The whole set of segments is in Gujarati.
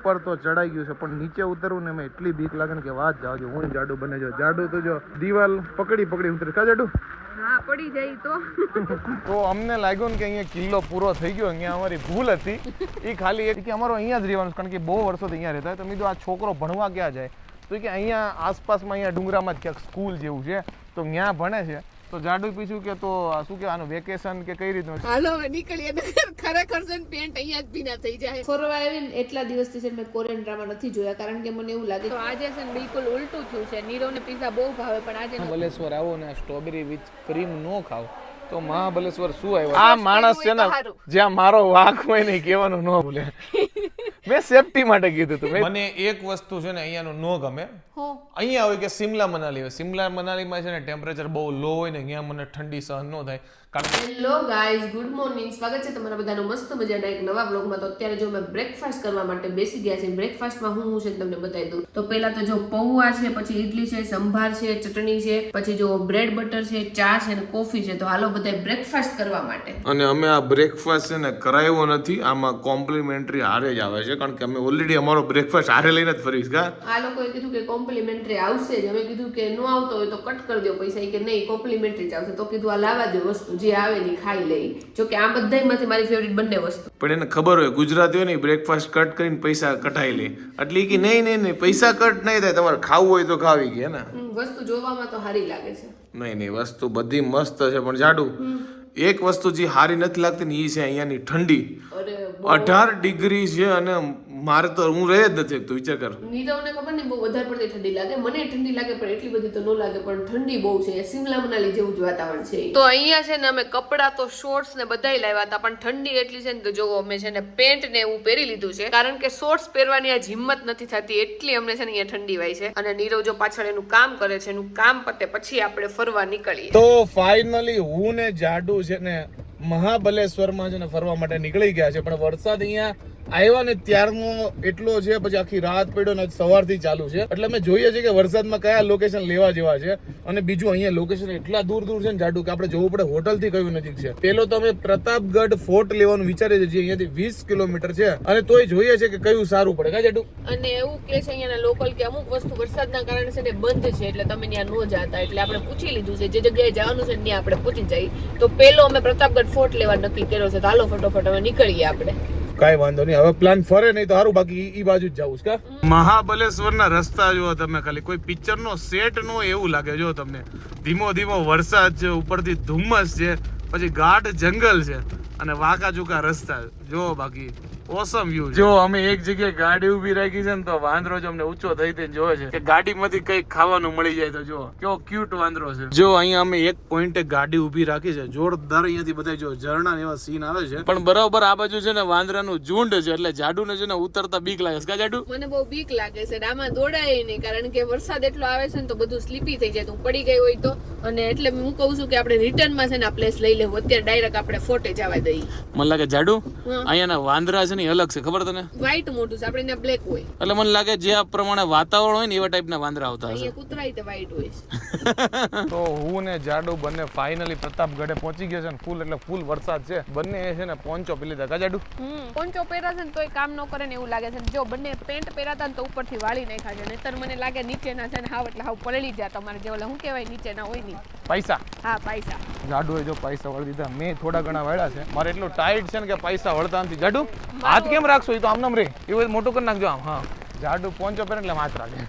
ઉપર તો ચડાઈ ગયું છે પણ નીચે ઉતરવું ને મેં એટલી બીક લાગે ને કે વાત જાવ હું જાડુ બને જો જાડુ તો જો દિવાલ પકડી પકડી ઉતરે. કા જાડુ? હા પડી જાય તો. તો અમને લાગ્યું કે અહીંયા કિલ્લો પૂરો થઈ ગયો અહીંયા અમારી ભૂલ હતી. એ ખાલી કે અમારો અહીંયા જ રહેવાનું કારણ કે બહુ વર્ષોથી અહીંયા રહેતા તો મેં આ છોકરો ભણવા ક્યાં જાય? તો કે અહીંયા આસપાસમાં અહીંયા ડુંગરામાં જ ક્યાંક સ્કૂલ જેવું છે તો ત્યાં ભણે છે. તો જાડુ પીછું કે તો શું કે આનું વેકેશન કે કઈ રીતનું છે? હાલો હવે નીકળીએ. ખરેખર છે પેન્ટ અહીંયા જ ભીના થઈ જાય. ફરવા આવીને એટલા દિવસથી છે મેં કોરિયન ડ્રામા નથી જોયા કારણ કે મને એવું લાગે તો આજે છે ને બિલકુલ ઉલટું થયું છે. નીરવને પીઝા બહુ ભાવે પણ આજે બલેશ્વર આવો ને સ્ટ્રોબેરી વિથ ક્રીમ નો ખાવ તો મહાબલેશ્વર શું આવ્યું? આ માણસ છે ને જ્યાં મારો વાક હોય ને કહેવાનું ન ભૂલે. મેં સેફટી માટે કીધું હતું. મને એક વસ્તુ છે ને અહીંયાનું નો ગમે. હો? અહીંયા હોય કે સિમલા મનાલી હોય. સિમલા મનાલીમાં છે ને ટેમ્પરેચર બહુ લો હોય ને અહીંયા મને ઠંડી સહન ન થાય. હેલો ગાઈઝ ગુડ મોર્નિંગ સ્વાગત છે તમારા બધાનું મસ્ત મજાના એક નવા બ્લોગમાં તો અત્યારે જો મેં બ્રેકફાસ્ટ કરવા માટે બેસી ગયા છે બ્રેકફાસ્ટમાં હું હું છે તમને બતાવી દઉં. તો પહેલા તો જો પૌવા છે પછી ઇડલી છે સંભાર છે ચટણી છે પછી જો બ્રેડ બટર છે ચા છે અને કોફી છે. તો હાલો બધા બ્રેકફાસ્ટ કરવા માટે. અને અમે આ બ્રેકફાસ્ટ છે ને કરાયો નથી આમાં કોમ્પ્લિમેન્ટરી હારે જ આવે છે કારણ કે અમે ઓલરેડી અમારો બ્રેકફાસ્ટ હારે લઈને જ ફરીશ કા? આ લોકોએ કીધું કે કોમ્પ્લિમેન્ટરી આવશે જ. અમે કીધું કે ન આવતો હોય તો કટ કરી દો પૈસા. કે નહીં કોમ્પ્લિમેન્ટરી જ આવશે. તો કીધું આ લાવવા દો વસ્તુ જે આવે ને ખાઈ લઈ જો કે આ બધામાંથી મારી ફેવરિટ બંને વસ્તુ. પણ એને ખબર હોય ગુજરાતીઓ નહીં બ્રેકફાસ્ટ કટ કરીને પૈસા કઢાઈ લે. એટલે કે નહીં નહીં નહીં પૈસા કટ નહીં થાય તમારે ખાવું હોય તો ખાવી કે ને? વસ્તુ જોવામાં તો સારી લાગે છે. નહીં નહીં વસ્તુ બધી મસ્ત છે પણ જાડુ એક વસ્તુ જે સારી નથી લાગતી ને એ છે અહીંયાની ઠંડી. અઢાર ડિગ્રી છે અને મારે તો હું રહે જ નથી તું વિચાર કર. નીરવને ખબર નહીં બહુ વધારે પડતી ઠંડી લાગે. મને ઠંડી લાગે પણ એટલી બધી તો ન લાગે પણ ઠંડી બહુ છે. સિમલા મનાલી જેવું જ વાતાવરણ છે. તો અહીંયા છે ને અમે કપડાં તો શોર્ટ્સ ને બધાય લાવ્યા હતા પણ ઠંડી એટલી છે ને તો જોવો અમે છે ને પેન્ટ ને એવું પહેરી લીધું છે કારણ કે શોર્ટ્સ પહેરવાની આજ હિંમત નથી થતી એટલી અમને છે ને અહીંયા ઠંડી વાય છે. અને નીરવ જો પાછળ એનું કામ કરે છે એનું કામ પતે પછી આપણે ફરવા નીકળીએ. તો ફાઇનલી હું ને જાડુ છે ને મહાબલેશ્વરમાં છે ને ફરવા માટે નીકળી ગયા છે પણ વરસાદ અહીંયા આવ્યા ને ત્યારનો એટલો છે, પછી આખી રાત પડ્યો ને સવારથી ચાલુ છે. એટલે અમે જોઈએ છીએ કે વરસાદમાં કયા લોકેશન લેવા જેવા છે. અને બીજું અહીંયા લોકેશન એટલા દૂર દૂર છે ને જાડું કે આપણે જવું પડે હોટલથી કયું નજીક છે. પેલો તો અમે પ્રતાપગઢ ફોર્ટ લેવાનું વિચારીએ છીએ અહીંયાથી વીસ કિલોમીટર છે. અને તોય જોઈએ છે કે કયું સારું પડે. કા જાડું? અને એવું કે છે અહીંયાના લોકલ કે અમુક વસ્તુ વરસાદના કારણે છે ને બંધ છે, એટલે તમે ત્યાં ન જાતા. એટલે આપણે પૂછી લીધું છે, જે જગ્યાએ જવાનું છે ત્યાં આપણે પૂછી જઈએ. તો પેલો અમે પ્રતાપગઢ ફોર્ટ લેવા નક્કી કર્યો છે. તો હાલો ફટોફટ અમે નીકળીએ આપણે. કાઈ વાંધો નહીં. હવે પ્લાન ફરે નહીં તો સારું બાકી ઈ બાજુ જ જવું કા? મહાબલેશ્વર ના રસ્તા જો તમે ખાલી. કોઈ પિક્ચર નો સેટ નો એવું લાગે જો તમને. ધીમો ધીમો વરસાદ છે, ઉપરથી ધુમ્મસ છે, પછી ગાઢ જંગલ છે અને વાંકા ચૂકા રસ્તા. જો બાકી. ઓસમ વ્યૂ જો અમે એક જગ્યાએ ગાડી ઊભી રાખી છે ને તો વાંદરો જો અમને ઊંચો થઈ થઈને જોવે છે. કે ગાડીમાંથી કંઈક ખાવાનું મળી જાય તો જો કેવો ક્યુટ વાંદરો છે. જો અહીંયા અમે એક પોઈન્ટે ગાડી ઊભી રાખી છે. જોરદાર અહીંયાથી બધા જો ઝરણા ને એવા સીન આવે છે. પણ બરાબર આ બાજુ છે ને વાંદરાનું ઝુંડ છે એટલે જાડુ ને છે ને ઉતરતા બીક લાગે છે. કા જાડુ? મને બહુ બીક લાગે છે. આમાં દોડાય નહીં. કારણ કે વરસાદ એટલો આવે છે ને તો બધું સ્લીપી થઈ જાય. તો હું પડી ગઈ હોય તો. અને એટલે હું કહું છું કે આપણે રિટર્નમાં છે ને આ પ્લેસ લઈ લેવું. અત્યારે ડાયરેક્ટ આપણે ફોટે જવા દઈએ. મને લાગે જાડુ અહીંયા અહીંયાના વાંદરા છે ને એ અલગ છે ખબર તને? વ્હાઈટ મોટું છે આપણે ત્યાં બ્લેક હોય. એટલે મને લાગે જે આ પ્રમાણે વાતાવરણ હોય ને એવા ટાઈપના વાંદરા આવતા હશે. કૂતરાય તે વ્હાઈટ હોય તો હું ને જાડુ બંને ફાઇનલી પ્રતાપગઢે પહોંચી ગયા છે ને ફૂલ એટલે ફૂલ વરસાદ છે. બંને છે ને પોંચો પી લીધા કા જાડુ. હમ પોંચો પહેરા છે ને તોય કામ ન કરે ને એવું લાગે છે. જો બંને પેન્ટ પહેરાતા ને તો ઉપરથી વાળી નાખ્યા છે. નહીતર મને લાગે નીચેના છે ને હાવ એટલે હાવ પલળી જાય તમારે જે ઓલા શું કહેવાય નીચેના હોય નહીં. પૈસા. હા પૈસા. જાડુએ જો પૈસા વળી દીધા. મેં થોડા ઘણા વાળ્યા છે. મારે એટલું ટાઈટ છે ને કે પૈસા વળતા નથી. જાડુ? હાથ કેમ રાખશો? એ તો આમ નામ રે. એવું મોટું કરી નાખજો આમ હા. જાડુ પોંચો પહેરે એટલે હાથ રાખે.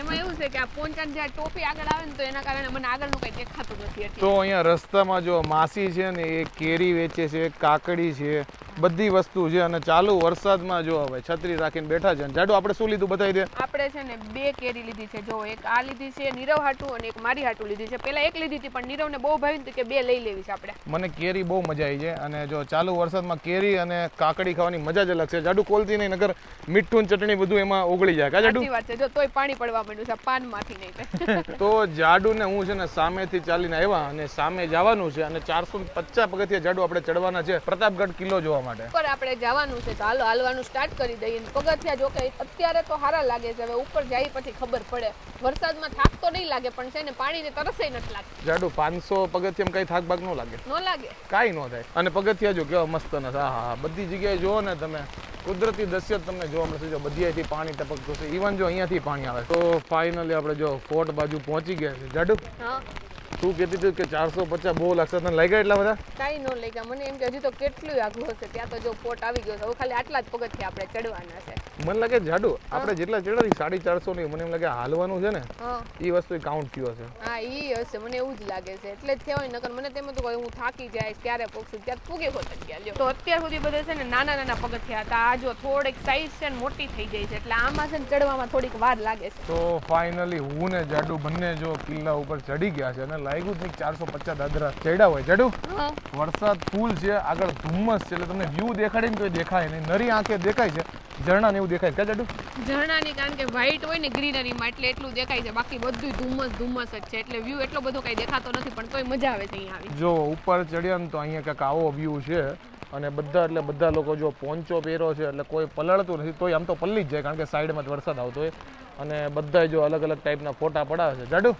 એમાં એવું છે કે આ પોંચાને જ્યાં ટોપી આગળ આવે ને તો એના કારણે મને આગળનું કંઈ દેખાતું નથી એટલે. તો અહીંયા રસ્તામાં જો માસી છે ને એ કેરી વેચે છે કાકડી છે બધી વસ્તુ છે અને ચાલુ વરસાદમાં જો હવે છત્રી રાખીને બેઠા છે જાડુ આપણે શું લીધું બતાવી દે? આપણે છે ને બે કેરી લીધી છે. જો એક આ લીધી છે નીરવ હાટું અને એક મારી હાટું લીધી છે. પેલા એક લીધી હતી પણ નીરવને બહુ ભાવ્યું કે બે લઈ લેવી છે આપણે. મને કેરી બહુ મજા આવી છે અને જો ચાલુ વરસાદમાં કેરી અને કાકડી ખાવાની મજા જ અલગ છે. જાડુ કોલતી નહીં નગર મીઠું ચટણી બધું એમાં ઓગળી જાય. કા જાડુ? વાત છે. જો તોય પાણી પડવા માંડ્યું છે પાનમાંથી નહીં તો જાડુ ને હું છે ને સામેથી ચાલીને આવ્યા અને સામે જવાનું છે અને ચારસો પચાસ પગથિયા જાડુ આપણે ચડવાના છે. પ્રતાપગઢ કિલ્લો જોવા માટે. ઉપર આપણે જવાનું છે તો હાલો હાલવાનું સ્ટાર્ટ કરી દઈએ. પગથિયા જો કે અત્યારે તો સારા લાગે છે હવે ઉપર જાય પછી ખબર પડે. વરસાદમાં થાક તો નહીં લાગે પણ છે ને પાણીને તરસે નથી લાગતી. જાડુ પાંચસો પગથિયામાં કઈ થાક ભાગ ન લાગે? ન લાગે. કાંઈ ન થાય. અને પગથિયા જો કેવા મસ્ત નથી હા હા બધી જગ્યાએ જુઓ ને તમે કુદરતી દ્રશ્ય તમને જોવા મળશે જો બધીથી પાણી ટપકતું છે ઇવન જો અહીંયાથી પાણી આવે. તો ફાઇનલી આપણે જો ફોર્ટ બાજુ પહોંચી ગયા છે. જાડુ હા. તું કહેતી હતી કે ચારસો પચાસ બહુ લાગશે. તને લાગ્યા એટલા બધા? કાંઈ ન લઈ ગયા મને એમ કે હજી તો કેટલું આગું હશે. ત્યાં તો જો પોટ આવી ગયો છે. ખાલી આટલા જ પગથિયા આપણે ચડવાના છે. મને લાગે જાડુ. આપણે જેટલા ચડ્યા સાડી ચારસો નહીં મને એમ લાગે હાલવાનું છે ને એ વસ્તુ કાઉન્ટ થયો હશે. હા એ હશે. મને એવું જ લાગે છે. એટલે જ કહેવાય નકર મને તેમ હતું હું થાકી જાય ક્યારે પહોંચું ત્યાં પૂગે હોત ગયા લ્યો. તો અત્યાર સુધી બધે છે ને નાના નાના પગથિયા હતા. આ જો થોડીક સાઈઝ છે ને મોટી થઈ ગઈ છે. એટલે આમાં છે ને ચડવામાં થોડીક વાર લાગે છે. તો ફાઇનલી હું ને જાડુ બંને જો કિલ્લા ઉપર ચડી ગયા છે અને લાગ્યું જ નહીં ચારસો પચાસ દાદરા ચડ્યા હોય. ચડ્યું? વરસાદ ફૂલ છે આગળ ધુમ્મસ છે એટલે તમને વ્યૂ દેખાડે ને તો દેખાય નહીં. નરી આંખે દેખાય છે. ઝરણા ને એવું દેખાય છે. ઝરણા ઝરણાની કારણ કે વ્હાઈટ હોય ને ગ્રીનરીમાં એટલે એટલું દેખાય છે. બાકી બધું ધુમ્મસ ધુમ્મસ જ છે. એટલે વ્યૂ એટલો બધો કઈ દેખાતો નથી પણ તોય મજા આવે છે અહીંયા આવી. જો ઉપર ચડ્યા ને તો અહીંયા કંઈક આવો વ્યૂ છે. અને બધા એટલે બધા લોકો જો પોંચો પહેરો છે એટલે કોઈ પલળતું નથી. તોય આમ તો પલ્લી જ જાય કારણ કે સાઈડમાં જ વરસાદ આવતો હોય. અને બધા જો અલગ અલગ ટાઈપના ફોટા પડાવે છે. જાડુ?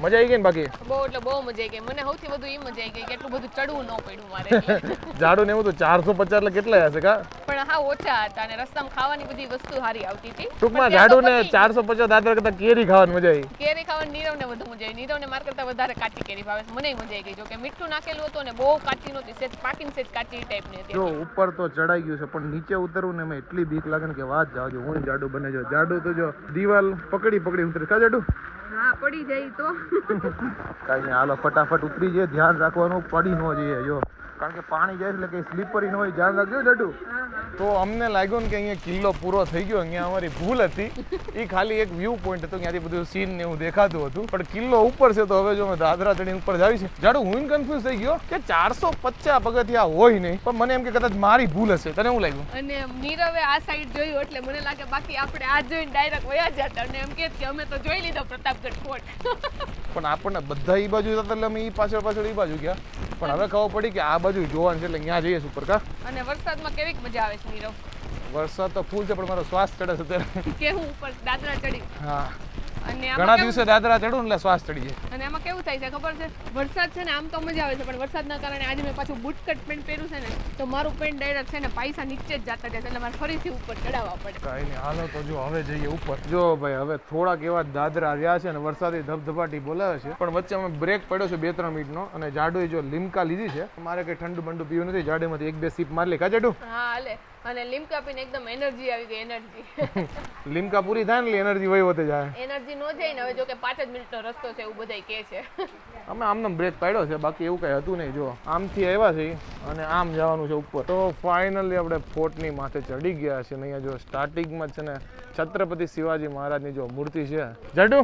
મજા આવી ગઈ ને બાકી? બહુ એટલે બહુ મજા આવી ગઈ. મને સૌથી વધુ એ મજા આવી ગઈ કે એટલું બધું ચડવું ન પડ્યું મારે. જાડુ ને એવું તો ચારસો પચાસ એટલે કેટલા હશે કા? પણ હા ઓછા હતા અને રસ્તામાં ખાવાની બધી વસ્તુ સારી આવતી હતી. ટૂંકમાં જાડુ ને પતી ચારસો પચાસ દાદર કરતા કેરી ખાવાની મજા આવી કેરી ખાવાની નીરવને વધુ મજા આવી નીરવને માર કરતા વધારે કાચી કેરી ભાવે છે. મને મજા આવી ગઈ. જો કે મીઠું નાખેલું હતું ને બહુ કાચી નહોતી. સેજ પાકીને સેજ કાચી ટાઈપની હતી. જો ઉપર તો ચડાઈ ગયું છે પણ નીચે ઉતરવું ને એમાં એટલી બીક લાગે ને કે વાત જાવ જો હું જાડુ બને જો. જાડુ તો જો દિવાલ પકડી પકડી ઉતરે. કા જાડુ? હા પડી જાય તો. કાઈ હાલો ફટાફટ ઉતરી જાય ધ્યાન રાખવાનું પડી ન જઈએ જો. કારણ કે પાણી જાય એટલે કઈ સ્લીપરી ન હોય ધ્યાન રાખજો જાડુ તો અમને લાગ્યું ને કે અહીંયા કિલ્લો પૂરો થઈ ગયો અહીંયા અમારી ભૂલ હતી. એ ખાલી એક વ્યૂ પોઈન્ટ હતો ત્યાંથી બધું સીન ને એવું દેખાતું હતું. પણ કિલ્લો ઉપર છે તો હવે જો અમે દાદરા ચડી ઉપર જાવી છે. જાડુ હું કન્ફ્યુઝ થઈ ગયો કે ચારસો પચાસ પગથિયા હોય નહીં પણ મને એમ કે કદાચ મારી ભૂલ હશે. તને એવું લાગ્યું? અને નીરવે આ સાઈડ જોયું એટલે મને લાગે બાકી આપણે આ જોઈને ડાયરેક્ટ વયા જતા અને એમ કે અમે તો જોઈ લીધો પ્રતાપગઢ ફોર્ટ પણ આપણને બધા ઈ બાજુ જતા એટલે અમે એ પાછળ પાછળ ઈ બાજુ ગયા. પણ હવે ખબર પડી કે આ બાજુ જોવાનું છે એટલે ત્યાં જઈએ ઉપર કા અને વરસાદમાં કેવી મજા આવે છે નીરવ વરસાદ તો ફૂલ છે પણ મારો શ્વાસ ચડે છે અત્યારે. કે હું ઉપર દાદરા ચડી? હા. અને ઘણા દિવસે દાદરા ચડું એટલે શ્વાસ ચડી જાય. અને એમાં કેવું થાય છે ખબર છે? વરસાદ છે ને આમ તો મજા આવે છે પણ વરસાદના કારણે આજે મેં પાછું બૂટ કટ પેન્ટ પહેર્યું છે ને તો મારું પેન્ટ ડાયરેક્ટ છે ને પૈસા નીચે જ જતા જાય એટલે મારે ફરીથી ઉપર ચડાવવા પડે. કાંઈ નહીં હાલો તો જો હવે જઈએ ઉપર. જો ભાઈ હવે થોડાક એવા દાદરા રહ્યા છે ને વરસાદી ધબધબાટી બોલાવે છે. પણ વચ્ચે અમે બ્રેક પડ્યો છે બે ત્રણ મિનિટનો અને જાડુએ જો લીમકા લીધી છે. મારે કઈ ઠંડુ બંડુ પીવું નથી જાડેમાંથી એક બે સીપ મારી લે. કા હા હાલે અને લીમકા પીને એકદમ એનર્જી આવી ગઈ એનર્જી લીમકા પૂરી થાય ને એનર્જી વહી વધે જાય. એનર્જી નો જાય ને હવે જો કે પાંચ જ મિનિટનો રસ્તો છે એવું બધાય કહે છે. અમે આમને બ્રેક પાડ્યો છે બાકી એવું કઈ હતું નહીં જો. આમથી આવ્યા છે અને આમ જવાનું છે ઉપર. તો ફાઇનલી આપણે ફોર્ટની માથે ચડી ગયા છે અહીંયા જો સ્ટાર્ટિંગમાં છે ને છત્રપતિ શિવાજી મહારાજની જો મૂર્તિ છે. જડુ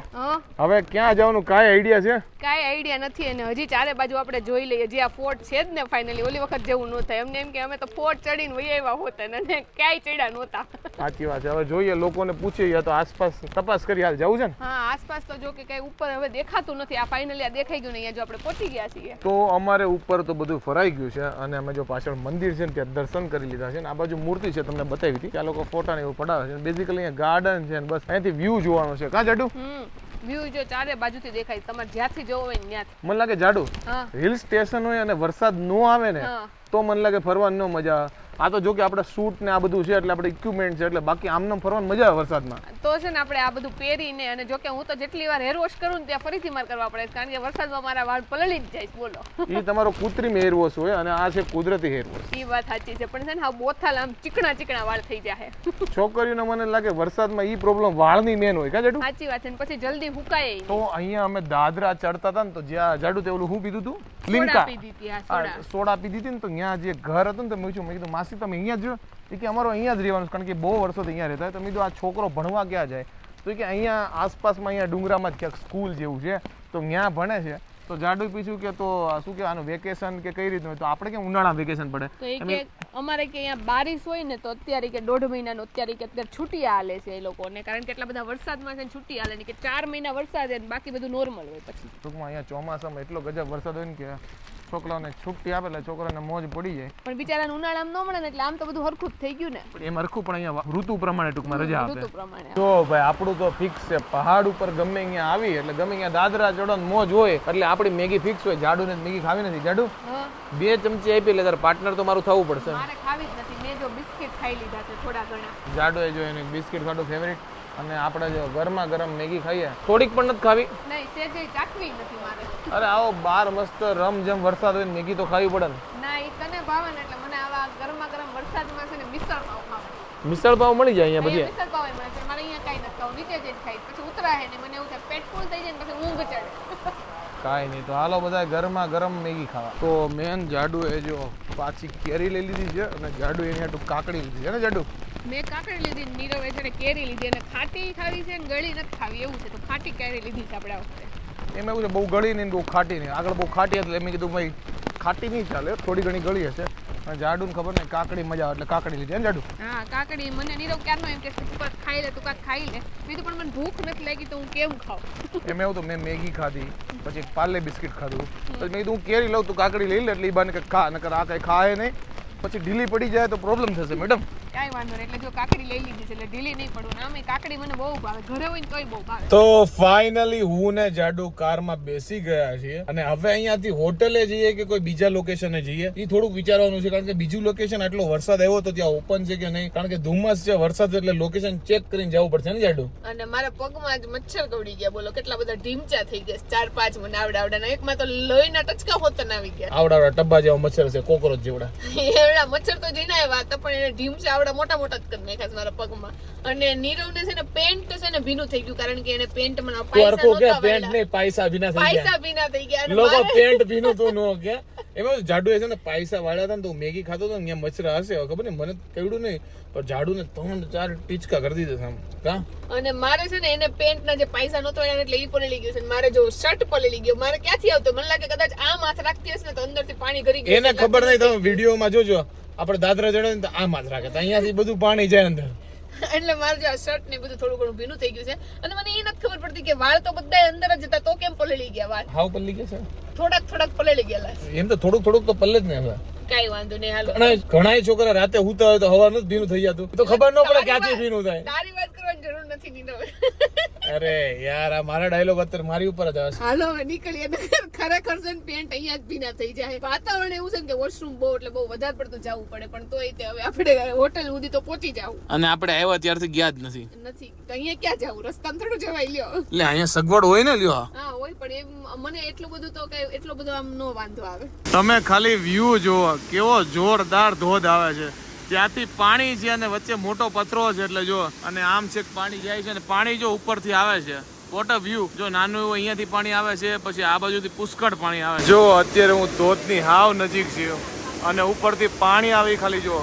હવે ક્યાં જવાનું? કાંઈ આઈડિયા છે? કાંઈ આઈડિયા નથી અને હજી ચારે બાજુ આપણે જોઈ લઈએ. જે આ ફોર્ટ છે જ ને ફાઇનલી ઓલી વખત જેવું ન થાય. એમને એમ કે અમે તો ફોર્ટ ચડીને વહી આવ્યા હોતા ને અને ક્યાંય ચડ્યા નહોતા. સાચી વાત છે. હવે જોઈએ લોકોને પૂછીએ તો આસપાસ તપાસ કરી હાલ જવું છે ને? હા આસપાસ તો જો કે કઈ ઉપર હવે દેખાતું નથી. આ ફાઇનલી આ દેખાઈ ગયું ને અહીંયા જો આપણે પહોંચી ગયા છીએ. તો અમારે ઉપર તો બધું ફરાઈ ગયું છે અને અમે જો પાછળ મંદિર છે ને ત્યાં દર્શન કરી લીધા છે ને આ બાજુ મૂર્તિ છે તમને બતાવી હતી કે આ લોકો ફોટા ને એવું પડાવે છે. બેઝિકલી અહીંયા ગાર્ડન છે ને બસ અહીંથી વ્યૂ જોવાનો છે. કાં જાડુ? વ્યૂ જો ચારે બાજુથી દેખાય. તમારે જ્યાંથી જોવો હોય ત્યાંથી. મને લાગે જાડુ હિલ સ્ટેશન હોય અને વરસાદ ન આવે ને તો મને લાગે ફરવાની ન મજા આવે. આ તો જો કે આપણે સૂટ ને આ બધું છે એટલે આપણે ઇક્વિપમેન્ટ છે એટલે બાકી આમનામ ફરવાની મજા આવે વરસાદમાં. તો છે ને આપણે આ બધું પહેરીને અને જો કે હું તો જેટલી વાર હેર વોશ કરું ને ત્યાં ફરીથી મારે કરવા પડે કારણ કે વરસાદમાં મારા વાળ પલળી જ જાય બોલો. એ તમારો કૃત્રિમ હેર વોશ હોય અને આ છે કુદરતી હેર વોશ એ વાત સાચી છે પણ છે ને હા બોથાલ આમ ચીકણા ચીકણા વાળ થઈ જાય છોકરીઓને મને લાગે વરસાદમાં ઈ પ્રોબ્લેમ વાળની મેન હોય કા જાડુ સાચી વાત છે ને પછી જલ્દી હુકાય તો અહીંયા અમે દાદરા ચડતા હતા ને તો જ્યાં જાડુ તે? ઓલું શું પીધું હતું લિમકા સોડા. પીધી હતી, ને તો ત્યાં જે ઘર હતું ને તો મેં કીધું માસી તમે અહીંયા જ રહો?" એ કે અમારો અહીંયા જ રહેવાનું કારણ કે બહુ વર્ષોથી અહીંયા રહેતા હોય. તો મેં આ છોકરો ભણવા ક્યાં જાય તો કે અહીંયા આસપાસમાં અહીંયા ડુંગરામાં જ ક્યાંક સ્કૂલ જેવું છે. તો ત્યાં ભણે છે. તો જાડુ પૂછ્યું કે તો શું કે આનું વેકેશન કે કઈ રીતનું તો આપણે કેમ ઉનાળા વેકેશન પડે. તો એ કે અમારે કે અહીંયા બારિશ હોય ને તો અત્યારે કે દોઢ મહિનાનો અત્યારે કે અત્યારે છૂટી આલે છે એ લોકોને. કારણ કે એટલા બધા વરસાદમાં છે છૂટી આલે ને કે ચાર મહિના વરસાદ છે બાકી બધું નોર્મલ હોય પછી. ટૂંકમાં અહીંયા ચોમાસામાં એટલો ગજબ વરસાદ હોય ને કે છોકરાઓને છૂટી આપે એટલે છોકરાને મોજ પડી જાય. પણ બિચારાને ઉનાળામાં ન મળે ને એટલે આમ તો બધું હરખું જ થઈ ગયું ને. પણ એમ હરખું પણ અહીંયા ઋતુ પ્રમાણે ટૂંકમાં રજા આપે. ઋતુ પ્રમાણે જો ભાઈ આપણું તો ફિક્સ છે. પહાડ ઉપર ગમે અહીંયા આવી એટલે ગમે અહીંયા દાદરા ચડવાનું મોજ હોય એટલે આપણી મેગી ફિક્સ હોય. જાડુ ને મેગી ખાવી નથી. જાડુ બે ચમચી આપી એટલે તાર પાર્ટનર તો મારું થવું પડશે. મારે ખાવી જ નથી. મેં જો બિસ્કિટ ખાઈ લીધા છે થોડા ઘણા. જાડુ એ જો એને બિસ્કિટ ખાધું ફેવરિટ અને આપણે જો ગરમા ગરમ મેગી ખાઈએ થોડીક પણ નથી ખાવી. નહીં સેજે ચાખવી નથી મારે. અરે આવો બાર મસ્ત રમ જેમ વરસાદ હોય મેગી તો ખાવી પડે ને. ના એ તને ભાવે ને એટલે મને આવા ગરમા ગરમ વરસાદમાં છે ને મિસળ પાવ ખાવ મિસળ પાવ મળી જાય અહીંયા બધી. મિસળ પાવ મળે છે મારે અહીંયા કાઈ નથી ખાવું. નીચે જઈને ખાઈ પછી ઉતરાય ને મને એવું થાય પેટ ફૂલ થઈ જાય ને પછી ઊંઘ ચડે. કાંઈ નહીં તો હાલો બધા ગરમા ગરમ મેગી ખાવા. તો મેન જાડુ એ જો પાછી કેરી લઈ લીધી છે અને જાડુ એની હાટું કાકડી લીધી છે ને જાડુ? મેં કાકડી લીધી ને નીરવે છે ને કેરી લીધી અને ખાટી ખાવી છે ને ગળી નથી ખાવી એવું છે. તો ખાટી કેરી લીધી છે આપણે આ વખતે. એમાં એવું છે બહુ ગળી નહીં ને બહુ ખાટી નહીં. આગળ બહુ ખાટી એટલે મેં કીધું ભાઈ ખાટી નહીં ચાલે. થોડી ઘણી ગળી હશે. અને જાડુને ખબર નહીં કાકડી મજા આવે એટલે કાકડી લીધી. ને જાડુ? હા કાકડી મને નીરવ ક્યારનો એમ કે તું ખાઈ લે તું કાંઈક ખાઈ લે. બીજું પણ મને ભૂખ નથી લાગી તો હું કેમ ખાઉં? એમ એવું તો મેં મેગી ખાધી પછી પાર્લે બિસ્કિટ ખાધું. પછી મેં કીધું હું કેરી લઉં તું કાકડી લઈ લે એટલે એ બાને કંઈક ખા નકર આ કંઈ ખાય નહીં. પછી ઢીલી પડી જાય તો પ્રોબ્લેમ થશે મેડમ. કાંઈ વાંધો નહીં. એટલે જો કાકડી લઈ લીધી છે એટલે ઢીલી નહીં પડવું. આમે કાકડી મને બહુ ભાવે. ઘરે હોય ને તોય બહુ ભાવે. તો ફાઇનલી હું ને જાડુ કારમાં બેસી ગયા છીએ અને હવે અહીંયાથી હોટલે જઈએ કે કોઈ બીજા લોકેશને જઈએ? એ થોડુંક વિચારવાનું છે કારણ કે બીજું લોકેશન આટલો વરસાદ આવ્યો તો ત્યાં ઓપન છે કે નહીં? કારણ કે ધુમ્મસ છે વરસાદ એટલે લોકેશન ચેક કરીને જવું પડશે ને જાડુ? અને મારા પગમાં જ મચ્છર કવડી ગયા. બોલો કેટલા બધા ઢીમચા થઈ ગયા ચાર પાંચ મને આવડા આવડા એકમાં તો લોહીના ટચકા હોતન આવી ગયા. આવડા આવડા ટબ્બા જેવા મચ્છર છે કોકરોચ જેવડા. એવડા મચ્છર તો જઈને આવ્યા હતા પણ એને ઢીમચા આવડા મોટા મોટા જ કરી નાખ્યા છે મારા પગમાં. અને નીરવને છે ને પેન્ટ છે ને ભીનું થઈ ગયું કારણ કે એને પેન્ટમાં પૈસા કે પેન્ટ. નહીં પૈસા ભીના થઈ ગયા. પૈસા ભીના થઈ ગયા લોકો પેન્ટ ભીનું તો નો કે. એમાં જાડુ છે ને પૈસા વાળ્યા હતા ને તો મેગી ખાતો હતો ને મચ્છર હશે ખબર નહીં મને કેવડું નહીં પણ જાડુ ને ત્રણ ચાર ટીચકા કરી દીધા આમ કા? અને મારે છે ને એને પેન્ટના જે પૈસા નતો એને એટલે ઈ પલળી ગયું છે મારે જો શર્ટ પલળી ગયો મારે ક્યાંથી આવતો? મને લાગે કદાચ આમ હાથ રાખતી હશે ને તો અંદરથી પાણી ગરી ગયું એને ખબર નહીં તમે વિડીયોમાં જોજો. આપણે દાદરા ચડે ને તો આમ જ રાખે. તો અહીંયાથી બધું પાણી જાય અંદર. એટલે મારે જે આ શર્ટ ને બધું થોડું ઘણું ભીનું થઈ ગયું છે. અને મને એ નથી ખબર પડતી કે વાળ તો બધા અંદર જ હતા તો કેમ પલળી ગયા વાળ? હાવ પલળી ગયા છે. થોડાક થોડાક પલળી ગયેલા એમ તો થોડુંક થોડુંક તો પલળે જ ને હવે. કાઈ વાંધો નહીં હાલો. ઘણા ઘણા છોકરા રાતે ઉતા હોય તો હવાનું જ ભીનું થઈ જતું. તો ખબર ન પડે ક્યાંથી ભીનું થાય. તારી વાત કરવાની જરૂર નથી નીનો અરે યાર આ મારા ડાયલોગ અત્યારે મારી ઉપર જ આવે હાલો હવે નીકળીએ. ખરેખર છે પેન્ટ અહીંયા જ ભીના થઈ જાય. વાતાવરણ એવું છે ને કે વોશરૂમ બહુ એટલે બહુ વધારે પડતું જવું પડે. પણ તોય તે હવે આપણે હોટલ સુધી તો પહોંચી જાવ અને આપણે આવ્યા ત્યારથી ગયા જ નથી. નથી. અહીંયા ક્યાં જવું રસ્તામાં થોડું જવાય લ્યો. એટલે અહીંયા સગવડ હોય ને લ્યો. હા હોય પણ એમ મને એટલું બધું તો કઈ એટલો બધો આમ નો વાંધો આવે. તમે ખાલી વ્યૂ જુઓ. કેવો જોરદાર ધોધ આવે છે. ત્યાંથી પાણી છે અને વચ્ચે મોટો પથરો છે એટલે જો, અને આમ છેક પાણી જાય છે અને પાણી જો ઉપરથી આવે છે. વોટ અ વ્યૂ જો નાનું એવું અહીંયાથી પાણી આવે છે, પછી આ બાજુથી પુષ્કળ પાણી આવે છે. જો અત્યારે હું ધોધની હાવ નજીક છું અને ઉપરથી પાણી આવી ખાલી જો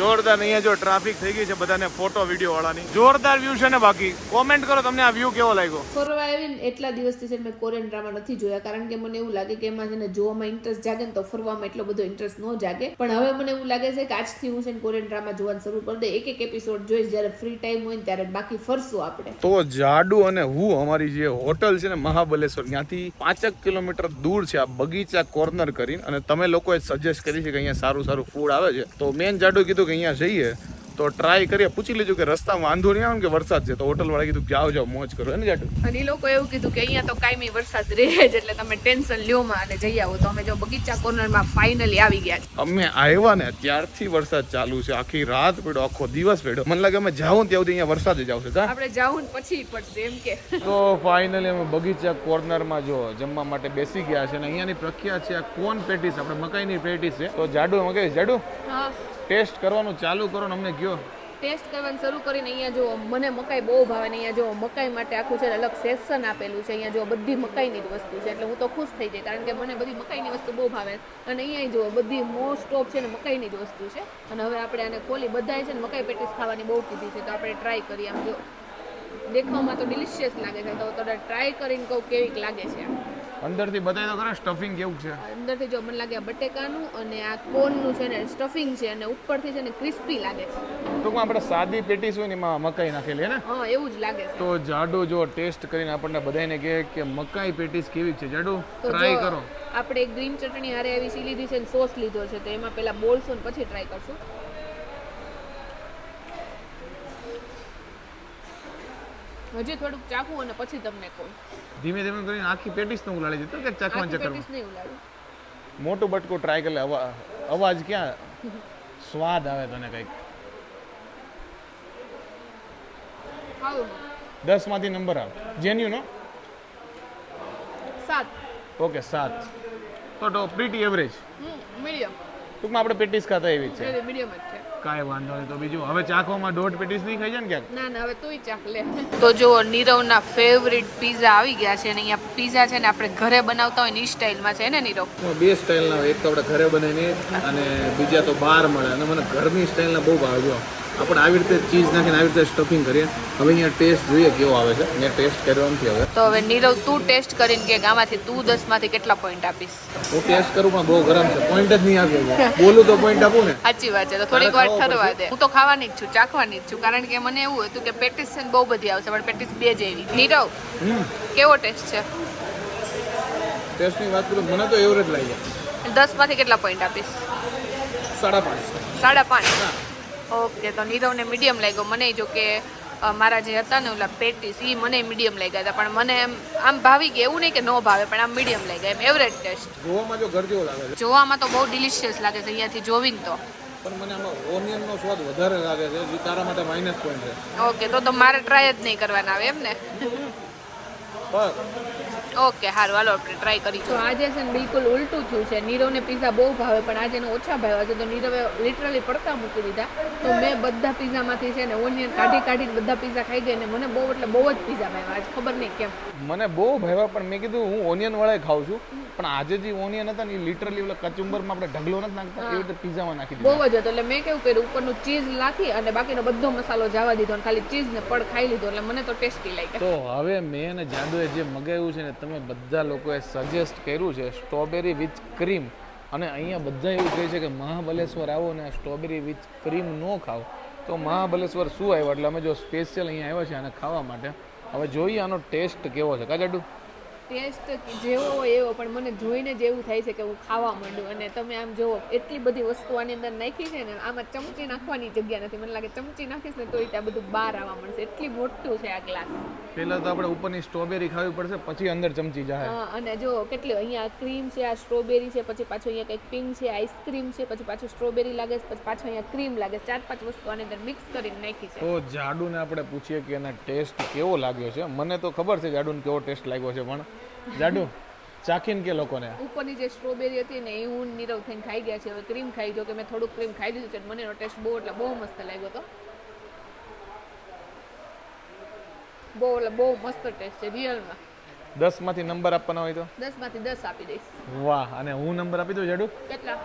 જોરદાર અહીંયા જો ટ્રાફિક થઈ ગઈ છે બધાને ફોટો વીડિયો વાળાની. જોરદાર વ્યૂ છે ને બાકી. કોમેન્ટ કરો તમને આ વ્યૂ કેવો લાગ્યો? ફરવા આવીને એટલા દિવસથી છે મેં કોરિયન ડ્રામા નથી જોયા. કારણ કે મને એવું લાગે કે એમાં છે ને જોવામાં ઇન્ટરેસ્ટ જાગે ને તો ફરવામાં એટલો બધો ઇન્ટરેસ્ટ ન જાગે. પણ હવે મને એવું લાગે છે કે આજથી હું છે ને કોરિયન ડ્રામા જોવાનું શરૂ કરી દે એક એક એપિસોડ જોઈશ. જ્યારે ફ્રી ટાઈમ હોય ત્યારે બાકી ફરશું આપણે. તો જાડુ અને હું અમારી જે હોટલ છે ને મહાબલેશ્વર ત્યાંથી પાંચેક કિલોમીટર દૂર છે આ બગીચા કોર્નર કરીને. અને તમે લોકોએ સજેસ્ટ કરી છે કે અહીંયા સારું સારું ફૂડ આવે છે. તો મેન જાડુ કીધું કે અહીંયા જઈએ તો ટ્રાય કરીએ. પૂછી લેજો કે રસ્તા વાંધો નહીં આવે કે વરસાદ છે. તો હોટલ વાળા કીધું જાઓ જાઓ મોજ કરો. એને જાડુ અને એ લોકો એવું કીધું કે અહીંયા તો કાયમી વરસાદ રહે જ એટલે તમે ટેન્શન લ્યો માં અને જઈ આવો. તો અમે જો બગીચા કોર્નરમાં ફાઇનલી આવી ગયા અમે આવ્યા ને ત્યારથી વરસાદ ચાલુ છે. આખી રાત પડ્યો આખો દિવસ પડ્યો. મને લાગે અમે જાઉં ત્યાં સુધી અહીંયા વરસાદ જ આવશે. આપણે જાઉં પછી પડશે એમ કે. તો ફાઇનલી અમે બગીચા કોર્નરમાં જો જમવા માટે બેસી ગયા છે અને અહીંયાની પ્રખ્યાત છે આ કોન પેટીસ. આપણે મકાઈની પેટીસ છે. તો જાડુ મકાઈ જાડુ? હા. ટેસ્ટ કરવાનું ચાલુ કરો ને અમને કયો. ટેસ્ટ કરવાનું શરૂ કરીને અહીંયા જો મને મકાઈ બહુ ભાવે ને અહીંયા જો મકાઈ માટે આખું છે અલગ સેક્શન આપેલું છે. અહીંયા જો બધી મકાઈની જ વસ્તુ છે. એટલે હું તો ખુશ થઈ જઈ કારણ કે મને બધી મકાઈની વસ્તુ બહુ ભાવે. અને અહીંયા જો બધી મોસ્ટ ઓફ છે ને મકાઈની જ વસ્તુ છે. અને હવે આપણે આને ખોલી બધાય છે ને મકાઈ પેટીસ ખાવાની બહુ કીધી છે. તો આપણે ટ્રાય કરીએ આમ જો. દેખાવમાં તો ડિલિશિયસ લાગે છે. તો થોડા ટ્રાય કરીને કહું કેવીક લાગે છે અંદરથી બતાવી દો ખરા સ્ટફિંગ કેવું છે? અંદરથી જો મને લાગે બટેકાનું અને આ કોનનું છે ને સ્ટફિંગ છે અને ઉપરથી છે ને ક્રિસ્પી લાગે છે. ટૂંકમાં આપણે સાદી પેટીસ હોય ને એમાં મકાઈ નાખેલી ને? હા એવું જ લાગે છે. તો જાડુ જો ટેસ્ટ કરીને આપણને બધાને કહે કે મકાઈ પેટીસ કેવી છે જાડુ? તો ટ્રાય કરો. આપણે ગ્રીન ચટણી હારે આવી સી લીધી છે ને સોસ લીધો છે તો એમાં પહેલા બોલશું ને પછી ટ્રાય કરશું. હજી થોડુંક ચાખું અને પછી તમને કહું. ધીમે ધીમે કરીને આખી પેટીસનું ઉલાડી દીધું કે ચાકવાન ઉલાડું મોટું બટકું ટ્રાય કરે અવાજ ક્યાં? સ્વાદ આવે તને કંઈક. દસમાંથી નંબર આવે. જેન્યુ નો સાત. ઓકે સાત. તો તો પ્રીટી એવરેજ મીડિયમ ટૂંકમાં આપણે પેટીસ ખાતા એવી છે. મીડિયમ જ છે. કાંઈ વાંધો નહીં. તો બીજું હવે ચાખવામાં દોઢ પેટીસ નહીં ખાઈ જાય ને ક્યાંક? ના ના હવે તું ચાખ લે. તો જો નીરવના ફેવરિટ પીઝા આવી ગયા છે અને અહીંયા પીઝા છે ને આપણે ઘરે બનાવતા હોય ને એ સ્ટાઇલમાં છે ને નીરવ? બે સ્ટાઇલના એક તો આપણે ઘરે બનાવીને અને બીજા તો બહાર મળે. અને મને ઘરની સ્ટાઇલના બહુ ભાવ્યો આપણે આવી રીતે ચીઝ નાખીને આવી રીતે સ્ટફિંગ કરીએ. હવે અહીંયા ટેસ્ટ જોઈએ કેવો આવે છે. અહીંયા ટેસ્ટ કર્યો નથી હવે. તો હવે નીરવ તું ટેસ્ટ કરીને કે ગામાંથી તું દસમાંથી કેટલા પોઈન્ટ આપીશ? હું ટેસ્ટ કરું પણ બહુ ગરમ છે. પોઈન્ટ જ નહીં આપ્યો બોલું તો પોઈન્ટ આપું ને. સાચી વાત છે. તો થોડીક વાર ઠરવા દે. હું તો ખાવાની જ છું ચાખવાની જ છું. કારણ કે મને એવું હતું કે પેટીસ છે ને બહુ બધી આવશે પણ પેટીસ બે જ એવી. નીરવ કેવો ટેસ્ટ છે? ટેસ્ટની વાત કરું મને તો એવરેજ લાગે. દસમાંથી કેટલા પોઈન્ટ આપીશ? સાડા પાંચ. સાડા પાંચ. ઓકે તો નીરવને મીડિયમ લાગ્યો. મને જો કે મારા જે હતા ને ઓલા પેટીસ એ મને મીડિયમ લાગ્યા હતા. પણ મને એમ આમ ભાવી કે એવું નહીં કે ન ભાવે પણ આમ મીડિયમ લાગ્યા. એમ એવરેજ ટેસ્ટ જોવામાં જો ઘર લાગે જોવામાં તો બહુ ડિલિશિયસ લાગે છે અહીંયાથી જોવીને તો. પણ મને આમાં ઓનિયનનો સ્વાદ વધારે લાગે છે જે તારા માટે માઇનસ પોઈન્ટ છે. ઓકે તો તો મારે ટ્રાય જ નહીં કરવાના આવે એમ ને? બસ. ઓકે હારું હાલો આપણે ટ્રાય કરી તો આજે છે ને બિલકુલ ઉલટું થયું છે. નીરવને પીઝા બહુ ભાવે પણ આજે ઓછા ભાવ્યા છે તો નીરવે લિટરલી પડતા મૂકી દીધા. તો મેં બધા પીઝામાંથી છે ને ઓનિયન કાઢી કાઢીને બધા પીઝા ખાઈ ગઈ ને મને બહુ એટલે બહુ જ પીઝા ભાવ્યા. આજ ખબર નહીં કેમ. મને બહુ ભાવ્યા પણ મેં કીધું હું ઓનિયન વાળા ખાઉં છું. પણ આજે જે ઓનિયન હતા ને એ લિટરલી ઓલા કચુંબરમાં આપણે ઢગલો નથી નાખતા એવી રીતે પીઝામાં નાખી બહુ જ હતો. એટલે મેં કેવું કર્યું ઉપરનું ચીઝ નાખી અને બાકીનો બધો મસાલો જવા દીધો અને ખાલી ચીઝ ને પડ ખાઈ લીધો. એટલે મને તો ટેસ્ટી લાગ્યા. તો હવે મેં અને જાદુએ જે મગાવ્યું છે ને તમે બધા લોકોએ સજેસ્ટ કર્યું છે સ્ટ્રોબેરી વિથ ક્રીમ અને અહીંયા બધા એવું કહે છે કે મહાબલેશ્વર આવો ને સ્ટ્રોબેરી વિથ ક્રીમ ન ખાઓ. તો મહાબલેશ્વર શું આવ્યો? એટલે અમે જો સ્પેશિયલ અહીંયા આવ્યા છે આને ખાવા માટે. હવે જોઈએ આનો ટેસ્ટ કેવો છે. કાજાડુ ટેસ્ટ જેવો હોય એવો પણ મને જોઈને જ એવું થાય છે કે હું ખાવા માંડું. અને તમે આમ જુઓ એટલી બધી વસ્તુ આની અંદર નાખી છે ને આમાં ચમચી નાખવાની જગ્યા નથી. મને લાગે ચમચી નાખીશ ને તોય ત્યાં બધું બહાર આવવા મળશે એટલી મોટું છે આ ગ્લાસ પહેલાં તો આપણે ઉપરની સ્ટ્રોબેરી ખાવી પડશે પછી અંદર ચમચી જાય હા અને જો કેટલી અહીંયા ક્રીમ છે આ સ્ટ્રોબેરી છે પછી પાછું અહીંયા કંઈક પિંક છે આઈસ્ક્રીમ છે પછી પાછું સ્ટ્રોબેરી લાગે છે પછી પાછું અહીંયા ક્રીમ લાગે છે. ચાર પાંચ વસ્તુ આની અંદર મિક્સ કરીને નાખી છે. તો જાડુને આપણે પૂછીએ કે એના ટેસ્ટ કેવો લાગ્યો છે? મને તો ખબર છે જાડુને કેવો ટેસ્ટ લાગ્યો છે પણ જાડુ ચાખીને કે લોકોને? ઉપરની જે સ્ટ્રોબેરી હતી ને એ હું નીરવ થઈને ખાઈ ગયા છે. હવે ક્રીમ ખાઈ જો કે મેં થોડુંક ક્રીમ ખાઈ દીધું છે મને એનો ટેસ્ટ બહુ એટલે બહુ મસ્ત લાગ્યો હતો. બહુ એટલે બહુ મસ્ત ટેસ્ટ છે રિયલમાં દસમાંથી નંબર આપવાનો હોય તો? દસમાંથી દસ આપી દઈશ. વાહ અને હું નંબર આપી દઉં જાડુ? કેટલા?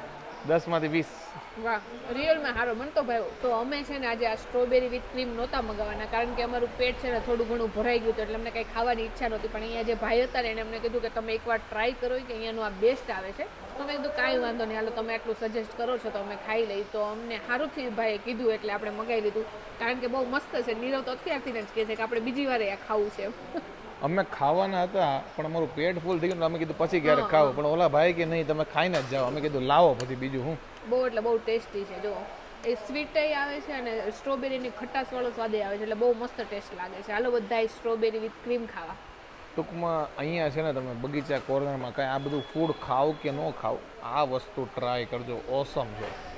દસમાંથી વીસ. વાહ, રિયલમાં સારો મને તો ભાઈ, તો અમે છે ને આજે આ સ્ટ્રોબેરી વિથ ક્રીમ નહોતા મગાવવાના, કારણ કે અમારું પેટ છે ને થોડું ઘણું ભરાઈ ગયું હતું, એટલે અમને કંઈ ખાવાની ઈચ્છા નહોતી, પણ અહીંયા જે ભાઈ હતા ને એને અમને કીધું કે તમે એકવાર ટ્રાય કરો કે અહીંયાનું આ બેસ્ટ આવે છે. તો મેં કીધું, કાંઈ વાંધો નહીં, હાલો, તમે આટલું સજેસ્ટ કરો છો તો અમે ખાઈ લઈ તો અમને સારું થયું ભાઈએ કીધું એટલે આપણે મગાવી લીધું, કારણ કે બહુ મસ્ત છે, નીરવ તો અત્યારથી જ કહે છે કે આપણે બીજી વાર આ ખાવું છે. અમે ખાવાના હતા પણ અમારું પેટ ફૂલ થઈ ગયું અમે કીધું પછી ક્યારે ખાવ. પણ ઓલા ભાઈ કે નહીં તમે ખાઈને જ જાઓ. અમે કીધું લાવો પછી બીજું હું. બહુ એટલે બહુ ટેસ્ટી છે જો. એ સ્વીટ આવે છે અને સ્ટ્રોબેરીની ખટાશવાળો સ્વાદે આવે છે એટલે બહુ મસ્ત ટેસ્ટ લાગે છે. હાલો બધા સ્ટ્રોબેરી વિથ ક્રીમ ખાવા. ટૂંકમાં અહીંયા છે ને તમે બગીચા કોર્નરમાં કાંઈ આ બધું ફૂડ ખાવ કે ન ખાવ આ વસ્તુ ટ્રાય કરજો. ઓસમ છે.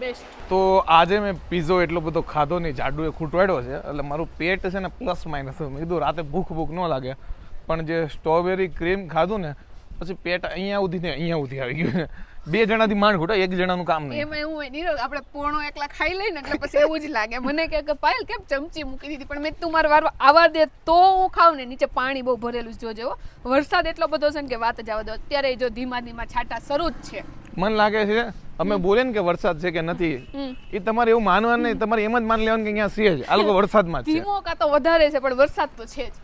બેસ્ટ. તો આજે મેં પીઝો એટલો બધો ખાધો નહીં જાડુએ ખૂટવાડ્યો છે એટલે મારું પેટ છે ને પ્લસ માઇનસ મેં કીધું રાતે ભૂખ ભૂખ ન લાગે. પણ જે સ્ટ્રોબેરી ક્રીમ ખાધું ને પછી પેટ અહીંયા સુધી ને અહીંયા સુધી આવી ગયું ને બે જણાથી માંડ ખૂટે એક જણાનું કામ નહીં. એમાં એવું હોય નીરવ આપણે પોણો એકલા ખાઈ લઈને એટલે પછી એવું જ લાગે. મને કે પાયલ કેમ ચમચી મૂકી દીધી? પણ મેં તું મારો વારો આવા દે તો હું ખાઉં ને. નીચે પાણી બહુ ભરેલું જોજો વરસાદ એટલો બધો છે ને કે વાત જવા દો અત્યારે જો ધીમા ધીમા છાંટા શરૂ જ છે. મને લાગે છે અમે બોલે ને કે વરસાદ છે કે નથી એ તમારે એવું માનવાનું નહીં તમારે એમ જ માન લેવાનું કે અહીંયા છે જ. આ લોકો વરસાદમાં છે. ધીમો કાં તો વધારે છે પણ વરસાદ તો છે જ.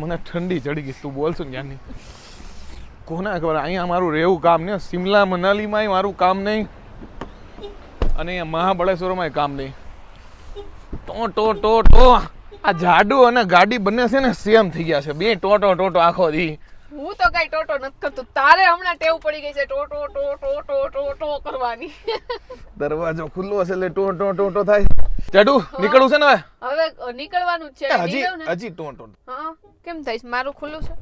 મને ઠંડી ચડી ગઈ તું બોલશું ને ત્યાંની કોને ખબર અહીંયા મારું રહેવું કામ નહીં સિમલા મનાલીમાં મારું કામ નહીં. અને અહીંયા મહાબળેશ્વરમાં કામ નહીં. ટો ટો ટો ટો. આ જાડુ અને ગાડી બંને છે ને સેમ થઈ ગયા છે. બે ટોટો ટોટો આખો દી. હું તો કઈ ટોટો નથી કરતો. તારે હમણાં ટેવ પડી ગઈ છે ટોટો ટો ટોટો ટો કરવાની. દરવાજો ખુલ્લો હશે એટલે ટો ટો ટો ટો થાય જાડુ નીકળવું છે ને હવે? હવે નીકળવાનું જ છે. હજી હજી ટો ટો હા કેમ થાય મારું ખુલ્લું છે?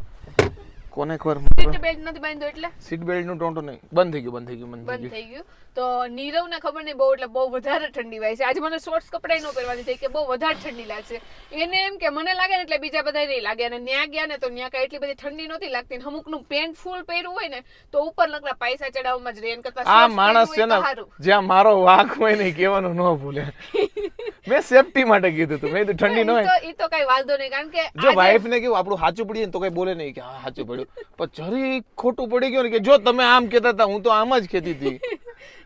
કોને ખબર સીટ બેલ્ટ નથી બાંધ્યો એટલે? સીટ બેલ્ટનું ટોંટો નહીં. બંધ થઈ ગયું બંધ થઈ ગયું બંધ થઈ ગયું. તો નીરવ ને ખબર નહીં બહુ એટલે બહુ વધારે ઠંડી વાય છે. આજે મને શોર્ટ્સ કપડાં ન પહેરવાની થઈ કે બહુ વધારે ઠંડી લાગશે. એને એમ કે મને લાગે ને એટલે બીજા બધા નહીં લાગે. અને ન્યા ગયા ને તો ન્યા કાંઈ એટલી બધી ઠંડી નહોતી લાગતી. ને અમુકનું પેન્ટ ફૂલ પહેર્યું હોય ને તો ઉપર નકરા પૈસા ચડાવવામાં જ રહે. એના કરતાં આ માણસ છે ને. જ્યાં મારો વાક હોય ને ઈ કહેવાનું ન ભૂલે. મેં સેફટી માટે કીધું હતું મેં ઠંડી ન એ હોય તો કઈ વાંધો નહીં. કારણ કે જો વાઈફ ને કેવું આપણું સાચું પડીએ ને તો કઈ બોલે નહીં કે હા સાચું પડ્યું. પણ જરી ખોટું પડી ગયું ને કે જો તમે આમ કહેતા હતા હું તો આમ જ કહેતી હતી.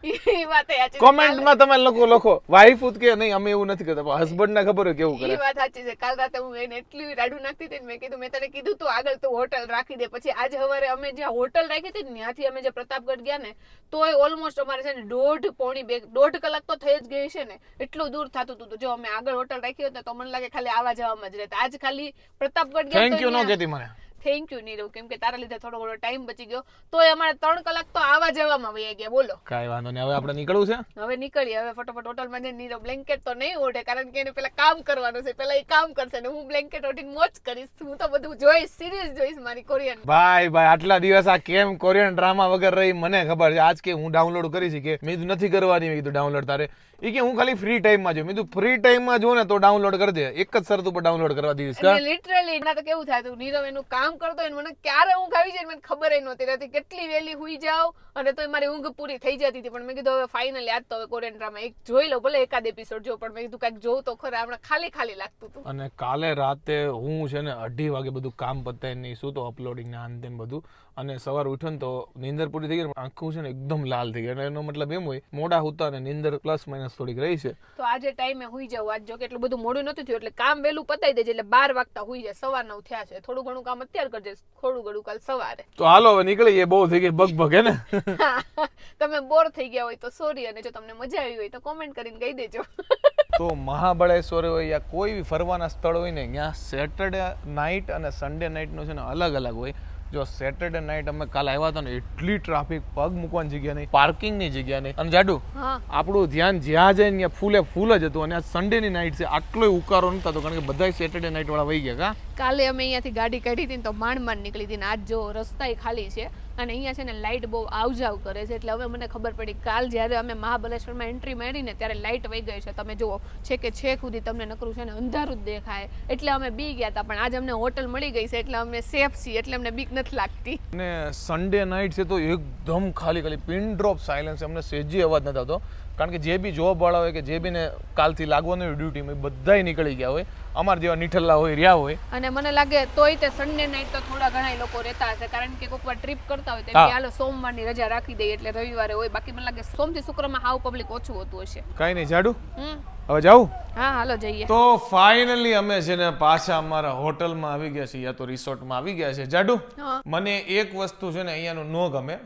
ઈ વાત એ સાચી છે. કોમેન્ટમાં તમે લખો લખો. વાઈફ કે નહીં અમે એવું નથી કરતા હસબન્ડ ને ખબર હોય કેવું કરે. વાત સાચી છે. કાલ રાતે હું એને એટલી રાડું નાખતી હતી મેં કીધું મેં તને કીધું તું આગળ તું હોટલ રાખી દે. પછી આજે સવારે અમે જ્યાં હોટલ રાખી હતી ત્યાંથી અમે જે પ્રતાપગઢ ગયા ને તોય ઓલમોસ્ટ અમારે છે ને દોઢ પોણી બે દોઢ કલાક તો થઈ જ ગઈ છે ને. એટલું દૂર થતું હતું તો. જો અમે આગળ હોટલ રાખી હોત તો મને લાગે ખાલી આવા જવામાં જ રહેતા. આજ ખાલી પ્રતાપગઢ ગયા થેન્ક યુ નો કહેતી મને. થેન્ક યુ નીરવ કેમ કે તારા લીધે થોડો ઘણો ટાઈમ બચી ગયો. તોય અમારે ત્રણ કલાક તો આવા જવામાં વહી ગયા. બોલો. કાંઈ વાંધો નહીં. હવે આપણે નીકળવું છે? હવે નીકળીએ. હવે ફટોફટ હોટલમાં જઈને નીરવ બ્લેન્કેટ તો નહીં ઓઢે કારણ કે એને પેલા કામ કરવાનું છે. પેલા એ કામ કરશે ને હું બ્લેન્કેટ ઓઢીને મોજ કરીશ. હું તો બધું જોઈશ સિરીઝ જોઈશ મારી કોરિયન ભાઈ ભાઈ આટલા દિવસ આ કેમ કોરિયન ડ્રામા વગર રહી? મને ખબર છે. આજ કે હું ડાઉનલોડ કરી છે કે મેં નથી કરવાની. મેં કીધું ડાઉનલોડ તારે. એ કે હું ખાલી ફ્રી ટાઈમમાં જોઉં મેં ફ્રી ટાઈમમાં જો ને તો ડાઉનલોડ કરી દે. એક જ શરત ઉપર ડાઉનલોડ કરવા દીધી છે લિટરલી એના તો કેવું થાય તું નીરવ એનું કામ કરતો હોય મને ક્યારે ઊંઘ આવી જાય મને ખબર એ નહોતી રહેતી. કેટલી વહેલી હુઈ જાવ અને તો મારી ઊંઘ પૂરી થઈ જતી હતી. પણ મેં કીધું હવે ફાઇનલ યાદ તો હવે કોરિયન ડ્રામા એક જોઈ લો ભલે એકાદ એપિસોડ જો. પણ મેં કીધું કાંઈક જોઉં તો ખરા હમણાં ખાલી ખાલી લાગતું હતું અને કાલે રાતે હું છે ને અઢી વાગે બધું કામ પતાય નહીં શું તો અપલોડિંગ ને આન બધું. અને સવાર ઉઠન ને તો નીંદર પૂરી થઈ ગઈ આંખું છે ને એકદમ લાલ થઈ ગઈ. અને એનો મતલબ એમ હોય મોડા હોતા અને નીંદર પ્લસ માઇનસ થોડીક રહી છે. તો આજે ટાઈમે હુઈ જાવ આજ જો કે એટલું બધું મોડું નતું થયું એટલે કામ વહેલું પતાવી દેજે એટલે બાર વાગતા હુઈ જાય. સવાર નવ થયા છે. થોડું ઘણું કામ અત્યારે કરજે થોડું ઘણું કાલ સવારે. તો હાલો હવે નીકળીએ. બહુ થઈ ગઈ બગ બગ ને? તમે બોર થઈ ગયા હોય તો સોરી અને જો તમને મજા આવી હોય તો કોમેન્ટ કરીને કહી દેજો. તો મહાબળેશ્વર હોય યા કોઈ બી ફરવાના સ્થળ હોય ને ત્યાં સેટરડે નાઇટ અને સન્ડે નાઇટનું છે ને અલગ અલગ હોય. જો સેટરડે નાઇટ અમે કાલે આવ્યા હતા ને એટલી ટ્રાફિક પગ મૂકવાની જગ્યા નહીં પાર્કિંગની જગ્યા નહીં. અને જાડુ હા. આપણું ધ્યાન જ્યાં જાય ને ફૂલે ફૂલ જ હતું. અને આ સન્ડેની નાઇટ છે આટલો ઉકારો નતો હતો કારણ કે બધા સેટરડે નાઇટ વાળા વહી ગયા કા. કાલે અમે અહીંયાથી ગાડી કાઢી હતી તો માંડ માંડ નીકળી હતી ને આજ જો રસ્તા ખાલી છે. અને અહીંયા છે ને લાઇટ બહુ આવજાવ કરે છે. એટલે હવે મને ખબર પડી કાલ જ્યારે અમે મહાબલેશ્વરમાં એન્ટ્રી મારીને ત્યારે લાઇટ વહી ગઈ છે. તમે જુઓ, છે કે છેક સુધી તમને નકરું છે ને અંધારું જ દેખાય. એટલે અમે બી ગયા હતા પણ આજે અમને હોટલ મળી ગઈ છે એટલે અમે સેફ છીએ, એટલે અમને બીક નથી લાગતી. અને સન્ડે નાઇટ છે તો એકદમ ખાલી ખાલી પિન ડ્રોપ સાયલન્સ અમને સેજી અવાજ નથી આવતો. કારણ કે જે બી જોબ વાળા હોય કે જે બીને કાલથી લાગવાનું હોય ડ્યુટીમાં બધાય નીકળી ગયા હોય. અમારા જેવા નીઠલ્લા હોય રહ્યા હોય. અને મને લાગે તોય તે સન્ડે નાઇટ તો થોડા ઘણા લોકો રહેતા હશે કારણ કે કોઈક વાર ટ્રીપ કરતા હોય તો હાલો સોમવારની રજા રાખી દઈએ એટલે રવિવારે હોય. બાકી મને લાગે સોમથી શુક્રમાં હાવ પબ્લિક ઓછું હોતું હશે. કાંઈ નહીં જાડુ? હમ. હવે જાઉં હા હાલો જઈએ. તો ફાઇનલી અમે છે ને પાછા અમારા હોટલમાં આવી ગયા છીએ યા તો રિસોર્ટમાં આવી ગયા છે. જાડુ મને એક વસ્તુ છે ને અહીંયાનું નો ગમે.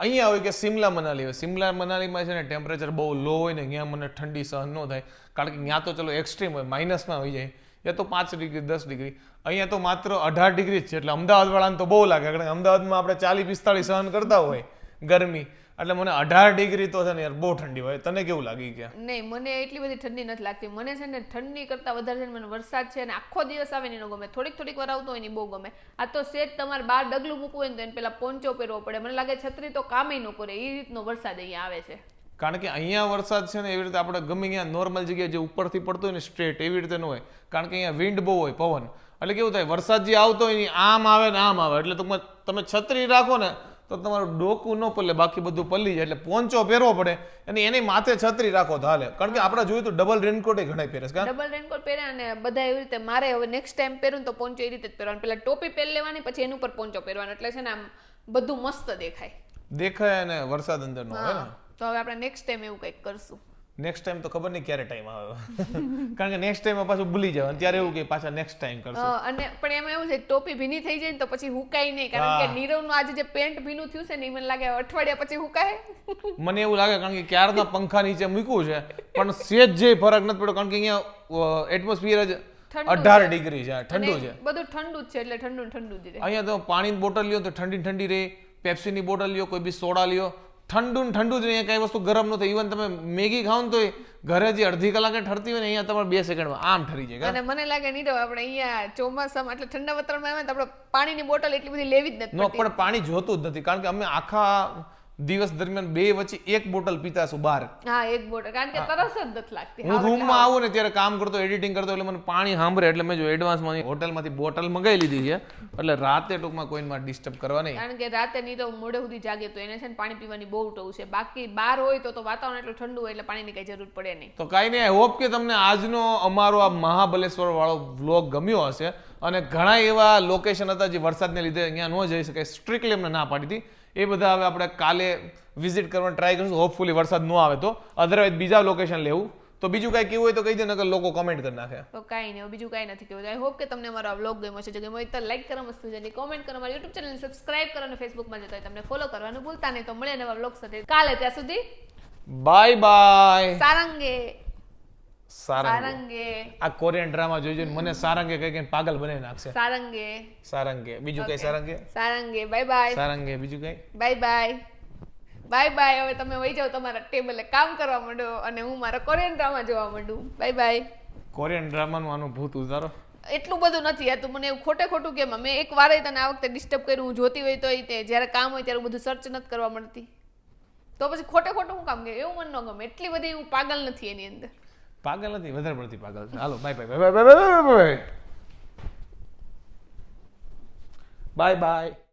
અહીંયા હોય કે સિમલા મનાલી હોય. સિમલા મનાલીમાં છે ને ટેમ્પરેચર બહુ લો હોય ને ત્યાં મને ઠંડી સહન ન થાય. કારણ કે ત્યાં તો ચલો એક્સ્ટ્રીમ હોય માઇનસમાં હોઈ જાય. એ તો પાંચ ડિગ્રી દસ ડિગ્રી. અહીંયા તો માત્ર અઢાર ડિગ્રી જ છે. એટલે અમદાવાદ વાળાને તો બહુ લાગે. કારણ કે અમદાવાદમાં આપણે ચાલીસ પિસ્તાળીસ સહન કરતા હોય ગરમી. એટલે મને અઢાર ડિગ્રી તો છે ને યાર બહુ ઠંડી હોય. તને કેવું લાગી કે? નહીં મને એટલી બધી ઠંડી નથી લાગતી. મને છે ને ઠંડી કરતાં વધારે છે ને મને વરસાદ છે ને આખો દિવસ આવે ને એનો ગમે. થોડીક થોડીક વાર આવતો હોય ને બહુ ગમે. આ તો સેજ તમારે બહાર ડગલું મૂકવું હોય ને તો એને પેલા પોંચો પહેરવો પડે. મને લાગે છત્રી તો કામે ન કરે. એ રીતનો વરસાદ અહીંયા આવે છે. કારણ કે અહીંયા વરસાદ છે ને એવી રીતે આપણે ગમે ત્યાં નોર્મલ જગ્યાએ જે ઉપરથી પડતો હોય ને સ્ટ્રેટ એવી રીતે ન હોય. કારણ કે અહીંયા વિન્ડ બહુ હોય પવન. એટલે કેવું થાય વરસાદ જે આવતો હોય આમ આવે ને આમ આવે. એટલે તમે તમે છત્રી રાખો ને તો તમારું ડોકું ન પલે બાકી બધું પલ્લી જાય. એટલે પોંચો પહેરવો પડે. અને એની માથે છત્રી રાખો તો હાલે. કારણ કે આપણે જોયું તો ડબલ રેનકોટ ઘણા પહેરે છે. ડબલ રેનકોટ પહેરે અને બધા એવી રીતે મારે હવે નેક્સ્ટ ટાઈમ પહેરું તો પોંચો એ રીતે જ પહેરવાનું. પેલા ટોપી પહેરી લેવાની પછી એની ઉપર પોંચો પહેરવાનો. એટલે છે ને આમ બધું મસ્ત દેખાય. દેખાય અને વરસાદ અંદર નો હોય ને? તો હવે આપણે નેક્સ્ટ ટાઈમ એવું કંઈક કરશું. નેક્સ્ટ ટાઈમ તો ખબર નહીં ક્યારે ટાઈમ આવે. કારણ કે નેક્સ્ટ ટાઈમ પાછું ભૂલી જાવ અને ત્યારે એવું કે પાછા નેક્સ્ટ ટાઈમ કરશો. અને પણ એમાં એવું છે ટોપી ભીની થઈ જાય ને તો પછી હુકાય નહીં. કારણ કે નીરવનું આજે જે પેન્ટ ભીનું થયું છે ને મને લાગે અઠવાડિયા પછી હુકાય. મને એવું લાગે કારણ કે ક્યારના પંખા નીચે મૂક્યું છે પણ સેજ જે ફરક નથી પડ્યો કારણ કે અહીંયા એટમોસ્ફિયર જ અઢાર ડિગ્રી છે ઠંડુ છે. બધું ઠંડુ જ છે એટલે ઠંડુ ઠંડુ જ રહે. અહીંયા તો પાણીની બોટલ લ્યો તો ઠંડી ઠંડી રહે પેપ્સીની બોટલ લ્યો કોઈ બી સોડા લ્યો ઠંડુ ને ઠંડુ જ અહીંયા કઈ વસ્તુ ગરમ ન થાય. ઇવન તમે મેગી ખાવ ને તો ઘરે જે અડધી કલાકે ઠરતી હોય ને અહીંયા તમારે બે સેકન્ડમાં આમ ઠરી જાય અને મને લાગે નહીં આપણે અહીંયા ચોમાસામાં એટલે ઠંડા વાતાવરણમાં આવે ને તો આપણે પાણીની બોટલ એટલી બધી લેવી જ નથી નો પણ પાણી જોતું જ નથી કારણ કે અમે આખા દિવસ દરમિયાન બે વચ્ચે એક બોટલ પીતાશું બહાર. હા એક બોટલ. કારણ કે તરસ જ નથી લાગતી. હું રૂમમાં આવું ને ત્યારે કામ કરતો એડિટિંગ કરતો એટલે મને પાણી સાંભળે એટલે મેં જો એડવાન્સમાં હોટલમાંથી બોટલ મંગાવી લીધી છે. એટલે રાતે ટૂંકમાં કોઈને ડિસ્ટર્બ કરવા નહીં. કારણ કે રાતે નીરવ મોડે સુધી જાગે તો એને છે ને પાણી પીવાની બહુ ટેવ છે. બાકી બહાર હોય તો તો વાતાવરણ એટલું ઠંડુ હોય એટલે પાણીની કઈ જરૂર પડે નહીં. તો કાંઈ નહીં આઈ હોપ કે તમને આજનો અમારો આ મહાબલેશ્વર વાળો વ્લોગ ગમ્યો હશે. અને ઘણા એવા લોકેશન હતા જે વરસાદને લીધે અહીંયા ન જઈ શકાય. સ્ટ્રિક્ટલી અમને ના પાડી હતી. એ બધા હવે આપણે કાલે વિઝિટ કરવાનો ટ્રાય કરીશું. હોપફુલી વરસાદ ન આવે તો. અધરવાઇઝ બીજા લોકેશન લેવું. તો બીજું કાંઈ કેવું હોય તો કહી દે નકર લોકો કોમેન્ટ કરી નાખે. તો કાંઈ નહીં બીજું કાંઈ નથી કેવું. આઈ હોપ કે તમને મારો વ્લોગ ગમ્યો છે જો ગમ્યો હોય તો લાઈક કરો મસ્ત છે કોમેન્ટ કરો મારી યુટ્યુબ ચેનલ સબસ્ક્રાઇબ કરો અને ફેસબુકમાં જતો હોય. તમને ફોલો કરવાનું ભૂલતા નહીં. તો મળે નવા વ્લોગ સાથે. કાલે ત્યાં સુધી બાય બાય સારંગે. સારંગ. આ કોરિયન ડ્રામા જોઈ જોઈને મને સારંગે કઈ કઈ પાગલ બનાવી નાખશે. સારંગે. સારંગે. બીજું કઈ સારંગે? સારંગે. Bye bye સારંગે. બીજું કઈ? બાય બાય બાય બાય હવે તમે વહી જાઓ તમારા ટેબલે કામ કરવા માંડો અને હું મારા કોરિયન ડ્રામા જોવા માંડું. બાય બાય કોરિયન ડ્રામાનું આનું ભૂત ઉતારો. એટલું બધું નથી તું મને એવું ખોટે ખોટું કેમ? મેં એક વાર તને આ વખતે ડિસ્ટર્બ કર્યું. હું જોતી હોય તો તે. જ્યારે કામ હોય ત્યારે બધું સર્ચ નથી કરવા મળતી તો પછી ખોટે ખોટું હું કામ કે એવું મને ન ગમે. એટલી બધી હું પાગલ નથી એની અંદર. પાગલ નથી વધારે પડતી પાગલ છે હાલો bye bye bye bye bye bye bye bye bye